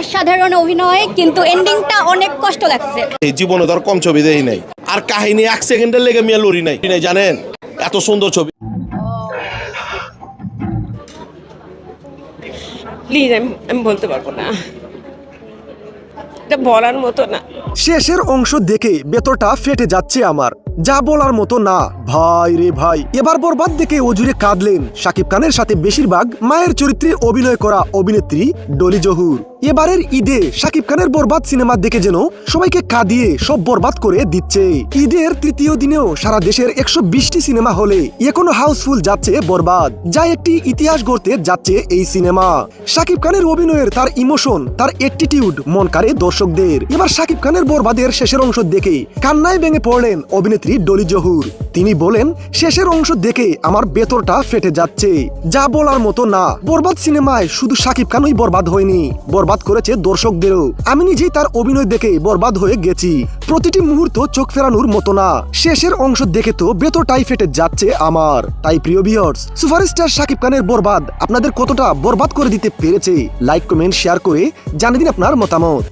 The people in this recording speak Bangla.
অসাধারণ অভিনয় কিন্তু এন্ডিংটা অনেক কষ্ট লাগছে। এই জীবনে ধর কম ছবি দেখি নাই। আর কাহিনী এক সেকেন্ডের লেগে মিয়া লড়ি নাই। নাই জানেন? এত সুন্দর ছবি। প্লিজ আমি আমি বলতে পারব না। এটা বলার মতো না। শেষের অংশ দেখে ভেতরটা ফেটে যাচ্ছে আমার। যা বলার মতো না। ভাই রে ভাই, এবার বরবাদ দেখে অজুরে কাঁদলেন। শাকিব খানের সাথে বেশিরভাগ মায়ের চরিত্রে অভিনয় করা অভিনেত্রী ডলি জহুর। এবারের ঈদে শাকিব খানের বরবাদ সিনেমা দেখে যেন সবাইকে কাঁদিয়ে সব বরবাদ করে দিচ্ছে। ঈদের তৃতীয় দিনেও সারা দেশের একশো বিশটি সিনেমা হলে এখনও হাউসফুল যাচ্ছে বরবাদ। যা একটি ইতিহাস গড়তে যাচ্ছে এই সিনেমা। শাকিব খানের অভিনয়ের তার ইমোশন, তার অ্যাটিটিউড মন কাড়ে দর্শকদের। এবার শাকিব খানের বরবাদের শেষের অংশ দেখে কান্নায় ভেঙে পড়লেন অভিনেত্রী ডলি জহুর। তিনি বলেন, শেষের অংশ দেখে আমার বেতরটা ফেটে যাচ্ছে। যা বলার মতো না। বরবাদ সিনেমায় শুধু শাকিব খানই বরবাদ হয়নি। বরবাদ করেছে দর্শকদেরও। আমি নিজেই তার অভিনয় দেখে বরবাদ হয়ে গেছি। প্রতিটি মুহূর্ত চোখ ফেরানোর মতো না। শেষের অংশ দেখে তো বেতরটাই ফেটে যাচ্ছে আমার। তাই প্রিয় ভিউয়ার্স সুপারস্টার শাকিব খানের বরবাদ আপনাদের কতটা বরবাদ করে দিতে পেরেছে? লাইক কমেন্ট শেয়ার করে জানিয়ে দিন আপনার মতামত।